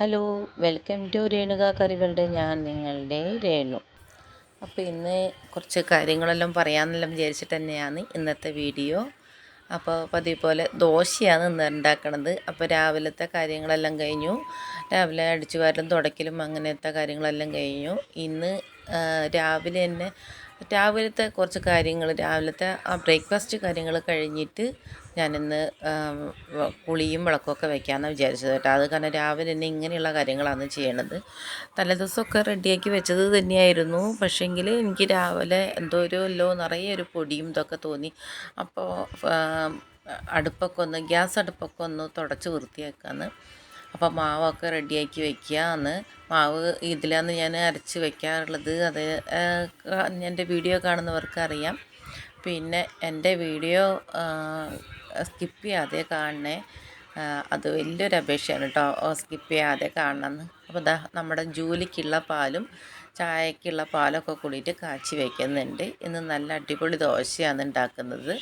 Hello welcome to Renuka കറികളുടെ ഞാൻ നിങ്ങളുടെ രേണു. അപ്പോൾ ഇന്ന് കുറച്ച് കാര്യങ്ങളെല്ലാം പറയാമെന്നെല്ലാം വിചാരിച്ചിട്ട് തന്നെയാണ് ഇന്നത്തെ വീഡിയോ. അപ്പോൾ പതിവ് പോലെ ദോശയാണ് ഇന്ന് ഉണ്ടാക്കണത്. അപ്പോൾ രാവിലത്തെ കാര്യങ്ങളെല്ലാം കഴിഞ്ഞു. രാവിലെ അടിച്ചു വാരലും തുടക്കലും അങ്ങനത്തെ കാര്യങ്ങളെല്ലാം കഴിഞ്ഞു. ഇന്ന് രാവിലെ തന്നെ രാവിലത്തെ കുറച്ച് കാര്യങ്ങൾ രാവിലത്തെ ആ ബ്രേക്ക്ഫാസ്റ്റ് കാര്യങ്ങൾ കഴിഞ്ഞിട്ട് ഞാനിന്ന് കുളിയും വിളക്കൊക്കെ വെക്കാമെന്നാണ് വിചാരിച്ചത് കേട്ടോ. അത് കാരണം രാവിലെ തന്നെ ഇങ്ങനെയുള്ള കാര്യങ്ങളാണ് ചെയ്യണത്. തലേദിവസമൊക്കെ റെഡിയാക്കി വെച്ചത് തന്നെയായിരുന്നു. പക്ഷേങ്കിൽ എനിക്ക് രാവിലെ എന്തോ ഒരു എല്ലോ നിറയെ ഒരു പൊടിയും ഇതൊക്കെ തോന്നി. അപ്പോൾ അടുപ്പൊക്കെ ഒന്ന് ഗ്യാസ് അടുപ്പൊക്കെ ഒന്ന് തുടച്ച് വൃത്തിയാക്കാമെന്ന് അപ്പോൾ മാവൊക്കെ റെഡിയാക്കി വെക്കുകയെന്ന് മാവ് ഇതിലാണ് ഞാൻ അരച്ച് വെക്കാറുള്ളത്. അത് എന്റെ വീഡിയോ കാണുന്നവർക്ക് അറിയാം പിന്നെ എന്റെ വീഡിയോ സ്കിപ്പ് ചെയ്യാതെ കാണണേ. അത് വലിയൊരു അപേക്ഷയാണ് കേട്ടോ. സ്കിപ്പ് ചെയ്യാതെ കാണണമെന്ന് അപ്പോൾ ദാ നമ്മുടെ ജോലിക്കുള്ള പാലും ചായക്കുള്ള പാലൊക്കെ കൂടിയിട്ട് കാച്ചി വയ്ക്കുന്നുണ്ട് ഇന്ന് നല്ല അടിപൊളി ദോശയാണ് ഉണ്ടാക്കുന്നത്.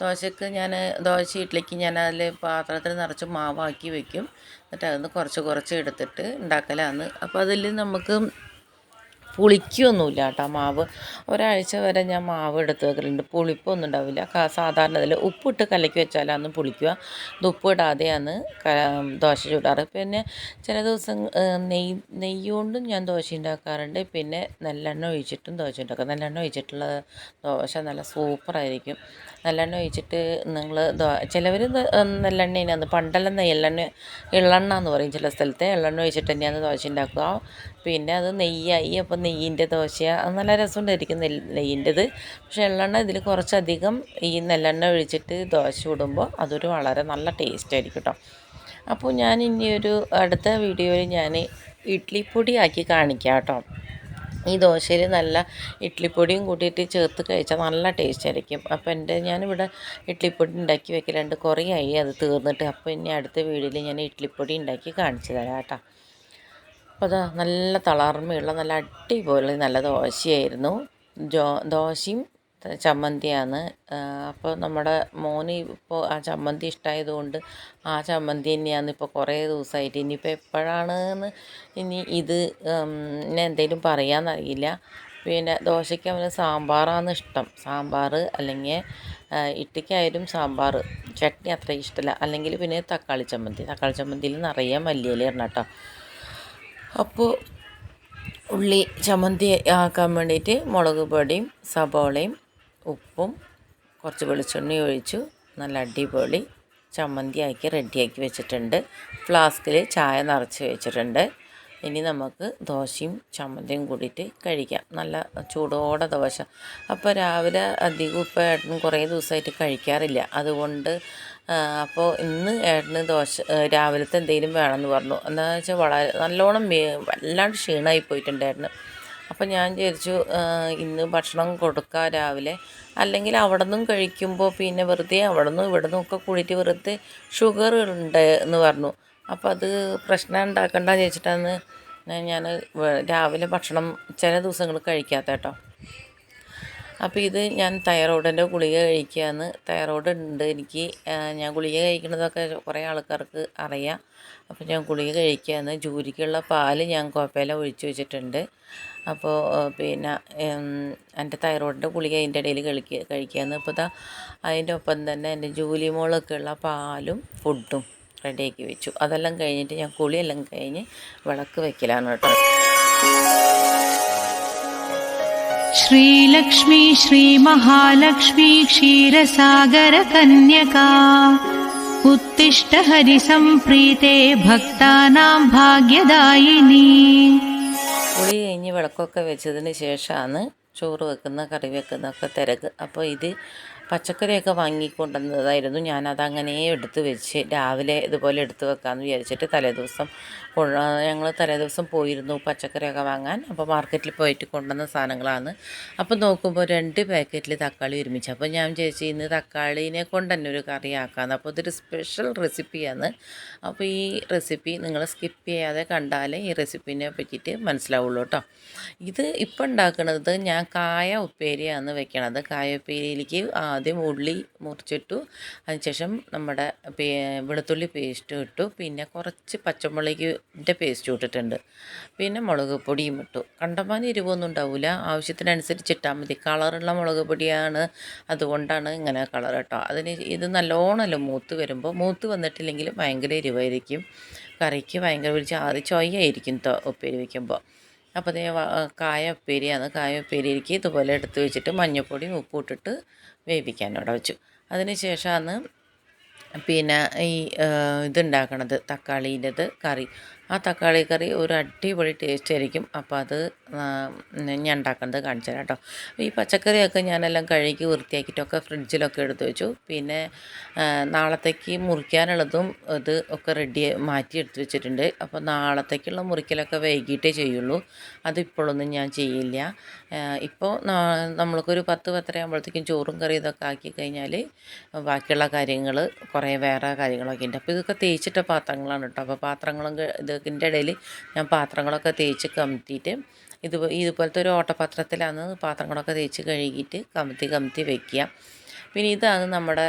ദോശക്ക് ഞാൻ ദോശ ഇഡ്ലിക്ക് ഞാൻ അതിൽ പാത്രത്തിൽ നിറച്ച് മാവാക്കി വയ്ക്കും എന്നിട്ട് അതിൽ നിന്ന് കുറച്ച് കുറച്ച് എടുത്തിട്ട് ഉണ്ടാക്കലാണ് അപ്പോൾ അതിൽ നമുക്ക് പുളിക്കൊന്നുമില്ല കേട്ടോ മാവ്. ഒരാഴ്ച വരെ ഞാൻ മാവ് എടുത്ത് വെക്കലുണ്ട്. പുളിപ്പൊന്നും ഉണ്ടാവില്ല. സാധാരണ ഇതിൽ ഉപ്പിട്ട് കലക്കി വെച്ചാലാന്ന് പുളിക്കുക. ഉപ്പിടാതെയാണ് ഇടാതെയാണ് ദോശ ചൂടാറ്. പിന്നെ ചില ദിവസം നെയ് നെയ്യ് കൊണ്ടും ഞാൻ ദോശ ഉണ്ടാക്കാറുണ്ട്. പിന്നെ നല്ലെണ്ണ ഒഴിച്ചിട്ടും ദോശ ഉണ്ടാക്കുക നല്ലെണ്ണ ഒഴിച്ചിട്ടുള്ള ദോശ നല്ല സൂപ്പറായിരിക്കും. നല്ലെണ്ണ ഒഴിച്ചിട്ട് നിങ്ങൾ ചിലവർ നല്ലെണ്ണയാണ് പണ്ടെല്ലാം നെയ്യെണ്ണ എള്ളെണ്ണ എന്ന് പറയും ചില സ്ഥലത്തെ. എള്ളെണ്ണ ഒഴിച്ചിട്ട് തന്നെയാണ് ദോശ ഉണ്ടാക്കുക. പിന്നെ അത് നെയ്യായി. അപ്പോൾ നെയ്യിന്റെ ദോശ അത് നല്ല രസമുണ്ടായിരിക്കും നെല്ല് നെയ്യിന്റെത്. പക്ഷേ എള്ളെണ്ണ ഇതിൽ കുറച്ചധികം ഈ നെല്ലെണ്ണ ഒഴിച്ചിട്ട് ദോശ ഇടുമ്പോൾ അതൊരു വളരെ നല്ല ടേസ്റ്റ് ആയിരിക്കും കേട്ടോ അപ്പോൾ ഞാൻ ഇനി ഒരു അടുത്ത വീഡിയോയിൽ ഞാൻ ഇഡ്ഡലിപ്പൊടി ആക്കി കാണിക്കാം കേട്ടോ ഈ ദോശയിൽ നല്ല ഇഡ്ഡലിപ്പൊടിയും കൂട്ടിയിട്ട് ചേർത്ത് കഴിച്ചാൽ നല്ല ടേസ്റ്റ് ആയിരിക്കും അപ്പോൾ എന്റെ ഞാനിവിടെ ഇഡ്ഡലിപ്പൊടി ഉണ്ടാക്കി വെക്കലുണ്ട്. കുറേ ആയി അത് തീർന്നിട്ട്. അപ്പോൾ ഇനി അടുത്ത വീഡിയോയിൽ ഞാൻ ഇഡ്ഡലിപ്പൊടി ഉണ്ടാക്കി കാണിച്ചു തരാം കേട്ടോ അപ്പോൾ അത് നല്ല തളർമ്മയുള്ള നല്ല അടിപൊളി നല്ല ദോശയായിരുന്നു. ജോ ദോശയും ചമ്മന്തിയാണ്. അപ്പോൾ നമ്മുടെ മോന് ഇപ്പോൾ ആ ചമ്മന്തി ഇഷ്ടമായതുകൊണ്ട് ആ ചമ്മന്തി തന്നെയാണ് ഇപ്പോൾ കുറേ ദിവസമായിട്ട് ഇനിയിപ്പോൾ എപ്പോഴാണെന്ന് ഇനി ഇത് ഇനി എന്തെങ്കിലും പറയാമെന്നറിയില്ല പിന്നെ ദോശയ്ക്ക് അവന് സാമ്പാറാണ് ഇഷ്ടം. സാമ്പാർ അല്ലെങ്കിൽ ഇട്ടിക്കായാലും സാമ്പാർ ചട്നി അത്ര ഇഷ്ടമല്ല അല്ലെങ്കിൽ പിന്നെ തക്കാളി ചമ്മന്തി. തക്കാളി ചമ്മന്തിയിൽ നിറയെ മല്ലിയില ഇടണം കേട്ടോ. അപ്പോൾ ഉള്ളി ചമ്മന്തി ആക്കാൻ വേണ്ടിയിട്ട് മുളക് പൊടിയും സബോളയും ഉപ്പും കുറച്ച് വെളിച്ചെണ്ണയും ഒഴിച്ചു. നല്ല അടിപൊളി ചമ്മന്തി ആക്കി റെഡിയാക്കി വെച്ചിട്ടുണ്ട്. ഫ്ലാസ്കിൽ ചായ നിറച്ച് വെച്ചിട്ടുണ്ട്. ഇനി നമുക്ക് ദോശയും ചമ്മന്തിയും കൂടിയിട്ട് കഴിക്കാം. നല്ല ചൂടോടെ ദോശ. അപ്പോൾ രാവിലെ അധികം ഏട്ടൻ കുറേ ദിവസമായിട്ട് കഴിക്കാറില്ല. അതുകൊണ്ട് അപ്പോൾ ഇന്ന് ഏട്ടന് ദോശ രാവിലത്തെ എന്തെങ്കിലും വേണമെന്ന് പറഞ്ഞു. എന്താണെന്ന് വെച്ചാൽ വളരെ നല്ലോണം വല്ലാണ്ട് ക്ഷീണമായി പോയിട്ടുണ്ട് ഏട്ടന് അപ്പോൾ ഞാൻ വിചാരിച്ചു ഇന്ന് ഭക്ഷണം കൊടുക്കാം രാവിലെ. അല്ലെങ്കിൽ അവിടെ നിന്നും കഴിക്കുമ്പോൾ പിന്നെ വെറുതെ അവിടെ നിന്നും ഇവിടെ നിന്നും ഒക്കെ വെറുതെ ഷുഗർ ഉണ്ട് എന്ന് പറഞ്ഞു. അപ്പോൾ അത് പ്രശ്നം ഉണ്ടാക്കണ്ട ചോദിച്ചിട്ടാണ് ഞാൻ രാവിലെ ഭക്ഷണം ചില ദിവസങ്ങൾ കഴിക്കാത്ത കേട്ടോ. അപ്പോൾ ഇത് ഞാൻ തൈറോയിഡിന്റെ ഗുളിക കഴിക്കുകയാണ് തൈറോയ്ഡ് ഉണ്ട് എനിക്ക്. ഞാൻ ഗുളിക കഴിക്കുന്നതൊക്കെ കുറേ ആൾക്കാർക്ക് അറിയാം. അപ്പോൾ ഞാൻ ഗുളിക കഴിക്കുകയാണ് ജൂരിക്കുള്ള പാൽ ഞാൻ കോപ്പയില ഒഴിച്ച് വെച്ചിട്ടുണ്ട്. അപ്പോൾ പിന്നെ എന്റെ തൈറോയിഡിന്റെ ഗുളിക അതിന്റെ ഇടയിൽ കഴിക്കുക കഴിക്കുകയാണ് ഇപ്പോൾ ഇതാ അതിന്റെ ഒപ്പം തന്നെ എന്റെ ജൂലി മോളൊക്കെ ഉള്ള പാലും ഫുഡും റെഡിയാക്കി വെച്ചു. അതെല്ലാം കഴിഞ്ഞിട്ട് ഞാൻ കുളിയെല്ലാം കഴിഞ്ഞ് വിളക്ക് വെക്കലാണ് കേട്ടോ. श्रीलक्ष्मी श्रीमहालक्ष्मी क्षीरसागरकन्यका उत्तिष्ठ हरिसम्प्रीते भक्तानां भाग्यदायिनी കുളി കഴിഞ്ഞ് വിളക്കൊക്കെ വെച്ചതിന് ശേഷമാണ് ചോറ് വെക്കുന്ന കറി വെക്കുന്നതൊക്കെ തിരക്ക് അപ്പോൾ ഇത് പച്ചക്കറിയൊക്കെ വാങ്ങിക്കൊണ്ടുവന്നതായിരുന്നു. ഞാനതങ്ങനെ എടുത്ത് വെച്ച് രാവിലെ ഇതുപോലെ എടുത്ത് വെക്കാമെന്ന് വിചാരിച്ചിട്ട് തലേദിവസം ഞങ്ങൾ തലേദിവസം പോയിരുന്നു പച്ചക്കറിയൊക്കെ വാങ്ങാൻ. അപ്പോൾ മാർക്കറ്റിൽ പോയിട്ട് കൊണ്ടുവന്ന സാധനങ്ങളാണ്. അപ്പോൾ നോക്കുമ്പോൾ രണ്ട് പാക്കറ്റിൽ തക്കാളി ഒരുമിച്ച്. അപ്പോൾ ഞാൻ വിചാരിച്ചു ഇന്ന് തക്കാളിനെ കൊണ്ട് തന്നെ ഒരു കറി ആക്കാമെന്ന് അപ്പോൾ ഇതൊരു സ്പെഷ്യൽ റെസിപ്പിയാണ് അപ്പോൾ ഈ റെസിപ്പി നിങ്ങൾ സ്കിപ്പ് ചെയ്യാതെ കണ്ടാലേ ഈ റെസിപ്പിനെ പറ്റിയിട്ട് മനസ്സിലാവുള്ളൂ കേട്ടോ. ഇത് ഇപ്പം ഉണ്ടാക്കുന്നത് ഞാൻ കായ ഉപ്പേരിയാണ് വെക്കണത്. കായ ഉപ്പേരിയിലേക്ക് ആദ്യം ഉള്ളി മുറിച്ചിട്ടു. അതിനുശേഷം നമ്മുടെ വെളുത്തുള്ളി പേസ്റ്റ് ഇട്ടു. പിന്നെ കുറച്ച് പച്ചമുളകിന്റെ പേസ്റ്റ് ഇട്ടിട്ടുണ്ട്. പിന്നെ മുളക് പൊടിയും ഇട്ടു. കണ്ടമാനം എരിവൊന്നും ഉണ്ടാവില്ല ആവശ്യത്തിനനുസരിച്ച് ഇട്ടാൽ മതി. കളറുള്ള മുളക് പൊടിയാണ്. അതുകൊണ്ടാണ് ഇങ്ങനെ കളർ കേട്ടോ. അതിന് ഇത് നല്ലോണമല്ലോ മൂത്ത് വരുമ്പോൾ മൂത്ത് വന്നിട്ടില്ലെങ്കിൽ ഭയങ്കര എരിവായിരിക്കും. കറിക്ക് ഭയങ്കര ഒരു ജാതി ചൊയ്യായിരിക്കും ഉപ്പേരി വയ്ക്കുമ്പോൾ അപ്പോൾ അതേ കായ ഉപ്പേരിയാണ് കായ ഉപ്പേരിക്ക് ഇതുപോലെ എടുത്ത് വെച്ചിട്ട് മഞ്ഞൾപ്പൊടി ഉപ്പിട്ടിട്ട് വേവിക്കാൻ അവിടെ വെച്ചു. അതിന് ശേഷമാണ് പിന്നെ ഈ ഇതുണ്ടാക്കണത് തക്കാളീന്റെത് കറി. ആ തക്കാളി കറി ഒരു അടിപൊളി ടേസ്റ്റ് ആയിരിക്കും. അപ്പോൾ അത് ഞാൻ ഉണ്ടാക്കുന്നത് കാണിച്ചു തരാം കേട്ടോ. ഈ പച്ചക്കറിയൊക്കെ ഞാനെല്ലാം കഴുകി വൃത്തിയാക്കിയിട്ടൊക്കെ ഫ്രിഡ്ജിലൊക്കെ എടുത്ത് വെച്ചു. പിന്നെ നാളത്തേക്ക് മുറിക്കാനുള്ളതും ഇത് ഒക്കെ റെഡി മാറ്റി എടുത്ത് വെച്ചിട്ടുണ്ട്. അപ്പോൾ നാളത്തേക്കുള്ള മുറിക്കലൊക്കെ വൈകിട്ടേ ചെയ്യുള്ളൂ. അതിപ്പോഴൊന്നും ഞാൻ ചെയ്യില്ല. ഇപ്പോൾ നമ്മൾക്കൊരു പത്ത് പത്തര ആകുമ്പോഴത്തേക്കും ചോറും കറി ഇതൊക്കെ ആക്കി കഴിഞ്ഞാൽ ബാക്കിയുള്ള കാര്യങ്ങൾ കുറേ വേറെ കാര്യങ്ങളൊക്കെ ഉണ്ട്. അപ്പോൾ ഇതൊക്കെ തേച്ചിട്ട പാത്രങ്ങളാണ് കേട്ടോ. അപ്പോൾ പാത്രങ്ങളും ഇതിന്റെ ഇടയിൽ ഞാൻ പാത്രങ്ങളൊക്കെ തേച്ച് കമത്തിയിട്ട് ഇത് ഇതുപോലത്തെ ഒരു ഓട്ടപാത്രത്തിലാണ് പാത്രങ്ങളൊക്കെ തേച്ച് കഴുകിയിട്ട് കമത്തി കമത്തി വെക്കുക. പിന്നെ ഇതാണ് നമ്മുടെ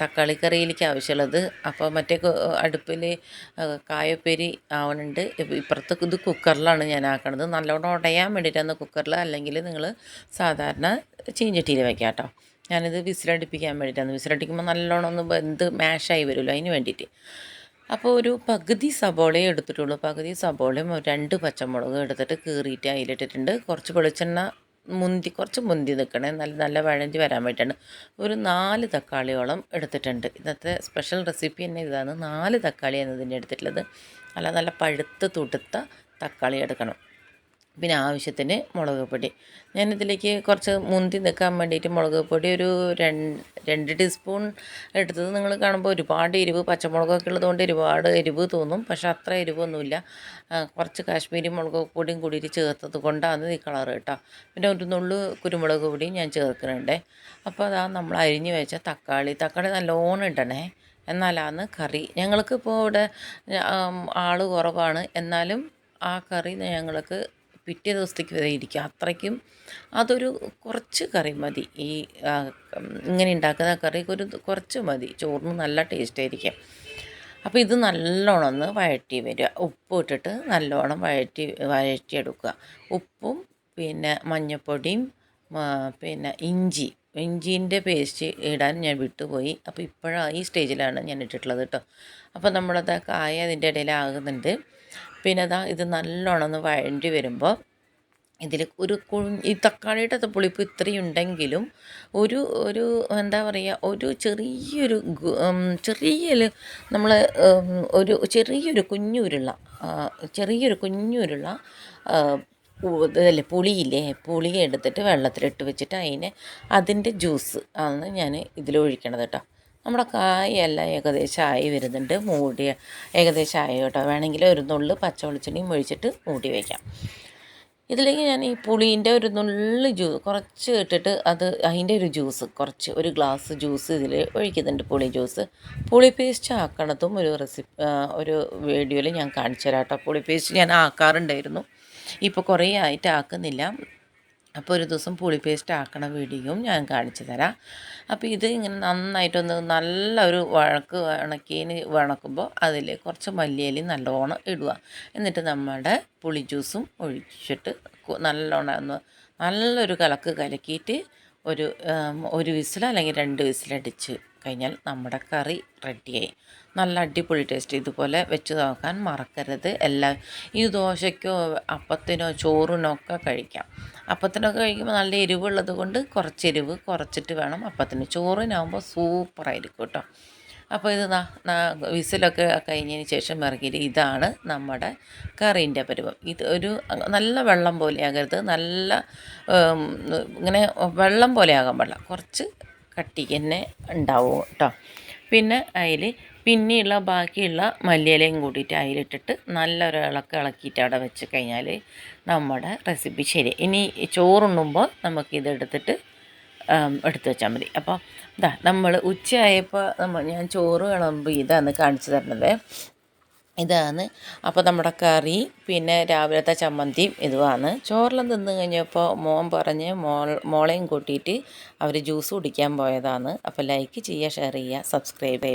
തക്കാളി കറിയിലേക്ക് ആവശ്യമുള്ളത്. അപ്പോൾ മറ്റേ അടുപ്പിൽ കായപ്പേരി ആവണുണ്ട്. ഇപ്പുറത്ത് ഇത് കുക്കറിലാണ് ഞാൻ ആക്കണത്. നല്ലോണം ഉടയാൻ വേണ്ടിയിട്ടാണ് കുക്കറിൽ അല്ലെങ്കിൽ നിങ്ങൾ സാധാരണ ചീഞ്ചട്ടിയിൽ വയ്ക്കാം കേട്ടോ. ഞാനിത് വിസിലടിപ്പിക്കാൻ വേണ്ടിയിട്ടാണ്. വിസിലടിക്കുമ്പോൾ നല്ലോണം ഒന്ന് എന്ത് മാഷായി വരുമല്ലോ അതിന് വേണ്ടിയിട്ട്. അപ്പോൾ ഒരു പകുതി സബോളയെ എടുത്തിട്ടുള്ളൂ. പകുതി സബോളയും രണ്ട് പച്ചമുളകും എടുത്തിട്ട് കീറിയിട്ട് അതിലിട്ടിട്ടുണ്ട് കുറച്ച് വെളിച്ചെണ്ണ മുന്തി കുറച്ച് മുന്തി നിൽക്കണേ നല്ല നല്ല വഴഞ്ഞ് വരാൻ വേണ്ടിയിട്ടാണ് ഒരു നാല് തക്കാളിയോളം എടുത്തിട്ടുണ്ട്. ഇന്നത്തെ സ്പെഷ്യൽ റെസിപ്പി തന്നെ ഇതാണ്. നാല് തക്കാളി എന്നതിന്റെ എടുത്തിട്ടുള്ളത്. അല്ല നല്ല പഴുത്ത് തുടുത്ത തക്കാളി എടുക്കണം. പിന്നെ ആവശ്യത്തിന് മുളക് പൊടി. ഞാനിതിലേക്ക് കുറച്ച് മുന്തി നിൽക്കാൻ വേണ്ടിയിട്ട് മുളക് പൊടി ഒരു രണ്ട് ടീസ്പൂൺ എടുത്തത്. നിങ്ങൾ കാണുമ്പോൾ ഒരുപാട് എരിവ് പച്ചമുളകൊക്കെ ഉള്ളതുകൊണ്ട് ഒരുപാട് എരിവ് തോന്നും. പക്ഷെ അത്ര എരിവൊന്നുമില്ല. കുറച്ച് കാശ്മീരി മുളക് പൊടിയും കൂടിയിട്ട് ചേർത്തത് കൊണ്ടാണ് ഈ കളർ കേട്ടോ. പിന്നെ ഒരു നുള്ളു കുരുമുളക് പൊടിയും ഞാൻ ചേർക്കുന്നുണ്ട്. അപ്പോൾ അതാ നമ്മൾ അരിഞ്ഞു വെച്ച തക്കാളി. തക്കാളി നല്ലോണം ഇടണേ. എന്നാലാണ് കറി. ഞങ്ങൾക്ക് ഇപ്പോൾ ഇവിടെ ആൾ കുറവാണ്. എന്നാലും ആ കറി ഞങ്ങൾക്ക് പിറ്റേ ദിവസത്തേക്ക് വരെ ഇരിക്കും. അത്രയ്ക്കും അതൊരു കുറച്ച് കറി മതി. ഈ ഇങ്ങനെ ഉണ്ടാക്കുന്ന കറി ഒരു കുറച്ച് മതി. ചോറിന് നല്ല ടേസ്റ്റ് ആയിരിക്കും. അപ്പോൾ ഇത് നല്ലോണം ഒന്ന് വഴറ്റി വരിക. ഉപ്പ് ഇട്ടിട്ട് നല്ലോണം വഴറ്റി വഴറ്റിയെടുക്കുക. ഉപ്പും പിന്നെ മഞ്ഞൾപ്പൊടിയും പിന്നെ ഇഞ്ചി. ഇഞ്ചീന്റെ പേസ്റ്റ് ഇടാൻ ഞാൻ വിട്ടുപോയി. അപ്പോൾ ഇപ്പോഴാണ് ഈ സ്റ്റേജിലാണ് ഞാൻ ഇട്ടിട്ടുള്ളത് കേട്ടോ അപ്പോൾ നമ്മളത് കായ അതിന്റെ ഇടയിലാകുന്നുണ്ട് പിന്നെ അതാ ഇത് നല്ലോണം വഴണ്ടി വരുമ്പോൾ ഇതിൽ ഒരു ഈ തക്കാളിയുടെ പുളിപ്പ് ഇത്രയും ഉണ്ടെങ്കിലും ഒരു ഒരു എന്താ പറയുക ഒരു ചെറിയൊരു ചെറിയൊരു നമ്മൾ ഒരു ചെറിയൊരു കുഞ്ഞുരുള്ള ചെറിയൊരു കുഞ്ഞുരുള്ള ഇതല്ലേ പുളിയില്ലേ പുളി എടുത്തിട്ട് വെള്ളത്തിലിട്ട് വെച്ചിട്ട് അതിനെ അതിന്റെ ജ്യൂസ് ആണ് ഞാൻ ഇതിലൊഴിക്കണത് കേട്ടോ. നമ്മുടെ കായെല്ലാം ഏകദേശം ആയി വരുന്നുണ്ട്. മൂടി ഏകദേശം ആയി കേട്ടോ. വേണമെങ്കിൽ ഒരു നുള്ളു പച്ച വെളിച്ചെണ്ണയും ഒഴിച്ചിട്ട് മൂടി വയ്ക്കാം ഇതിലേക്ക് ഞാൻ ഈ പുളീന്റെ ഒരു നുള്ളു ജ്യൂസ് കുറച്ച് ഇട്ടിട്ട് അത് അതിന്റെ ഒരു ജ്യൂസ് കുറച്ച് ഒരു ഗ്ലാസ് ജ്യൂസ് ഇതിൽ ഒഴിക്കുന്നുണ്ട് പുളി ജ്യൂസ്. പുളി പേസ്റ്റ് ആക്കണതും ഒരു റെസിപ്പി ഒരു വീഡിയോയിൽ ഞാൻ കാണിച്ചു തരാം കേട്ടോ. പുളി പേസ്റ്റ് ഞാൻ ആക്കാറുണ്ടായിരുന്നു. ഇപ്പോൾ കുറേ ആയിട്ട് ആക്കുന്നില്ല. അപ്പോൾ ഒരു ദിവസം പുളി പേസ്റ്റ് ആക്കണ വീഡിയോയും ഞാൻ കാണിച്ചു തരാം. അപ്പോൾ ഇത് ഇങ്ങനെ നന്നായിട്ടൊന്ന് നല്ല ഒരു വഴക്ക് ഉണക്കിയതിന് വണക്കുമ്പോൾ അതിൽ കുറച്ച് മല്ലിയലി നല്ലോണം ഇടുക. എന്നിട്ട് നമ്മുടെ പുളി ജ്യൂസും ഒഴിച്ചിട്ട് നല്ലോണം ഒന്ന് നല്ലൊരു കലക്ക് കലക്കിയിട്ട് ഒരു ഒരു വിസിൽ അല്ലെങ്കിൽ രണ്ട് വിസിലടിച്ച് കഴിഞ്ഞാൽ നമ്മുടെ കറി റെഡിയായി. നല്ല അടിപൊളി ടേസ്റ്റ്. ഇതുപോലെ വെച്ച് നോക്കാൻ മറക്കരുത്. എല്ലാം ഈ ദോശയ്ക്കോ അപ്പത്തിനോ ചോറിനോ ഒക്കെ കഴിക്കാം. അപ്പത്തിനൊക്കെ കഴിക്കുമ്പോൾ നല്ല എരിവുള്ളത് കൊണ്ട് കുറച്ച് എരിവ് കുറച്ചിട്ട് വേണം അപ്പത്തിന്. ചോറിനാകുമ്പോൾ സൂപ്പറായിരിക്കും കേട്ടോ. അപ്പോൾ ഇത് വിസിലൊക്കെ കഴിഞ്ഞതിന് ശേഷം ഇറക്കിയിട്ട് ഇതാണ് നമ്മുടെ കറീന്റെ പരുവം. ഇത് ഒരു നല്ല വെള്ളം പോലെ ആകരുത്. നല്ല ഇങ്ങനെ വെള്ളം പോലെ ആകാൻ പാടില്ല. കുറച്ച് കട്ടി തന്നെ ഉണ്ടാവും കേട്ടോ. പിന്നെ അതിൽ പിന്നെയുള്ള ബാക്കിയുള്ള മല്ലിയിലയും കൂടിയിട്ട് അതിലിട്ടിട്ട് നല്ലൊരു ഇളക്ക് ഇളക്കിയിട്ട് അവിടെ വെച്ച് കഴിഞ്ഞാൽ നമ്മുടെ റെസിപ്പി ശരി. ഇനി ചോറുണ്ണുമ്പോൾ നമുക്കിതെടുത്തിട്ട് എടുത്ത് വെച്ചാൽ മതി. അപ്പോൾ ഇതാ നമ്മൾ ഉച്ചയായപ്പോൾ നമ്മൾ ഞാൻ ചോറ് വിളമ്പ് ഇതാണ് കാണിച്ചു തരുന്നത്. ഇതാണ്. അപ്പോൾ നമ്മുടെ കറി പിന്നെ രാവിലത്തെ ചമ്മന്തിയും ഇതുമാണ്. ചോറെല്ലാം തിന്ന് കഴിഞ്ഞപ്പോൾ മോൻ പറഞ്ഞ് മോൾ മോളെയും കൂട്ടിയിട്ട് അവർ ജ്യൂസ് കുടിക്കാൻ പോയതാണ്. അപ്പോൾ ലൈക്ക് ചെയ്യുക ഷെയർ ചെയ്യുക സബ്സ്ക്രൈബ് ചെയ്യുക.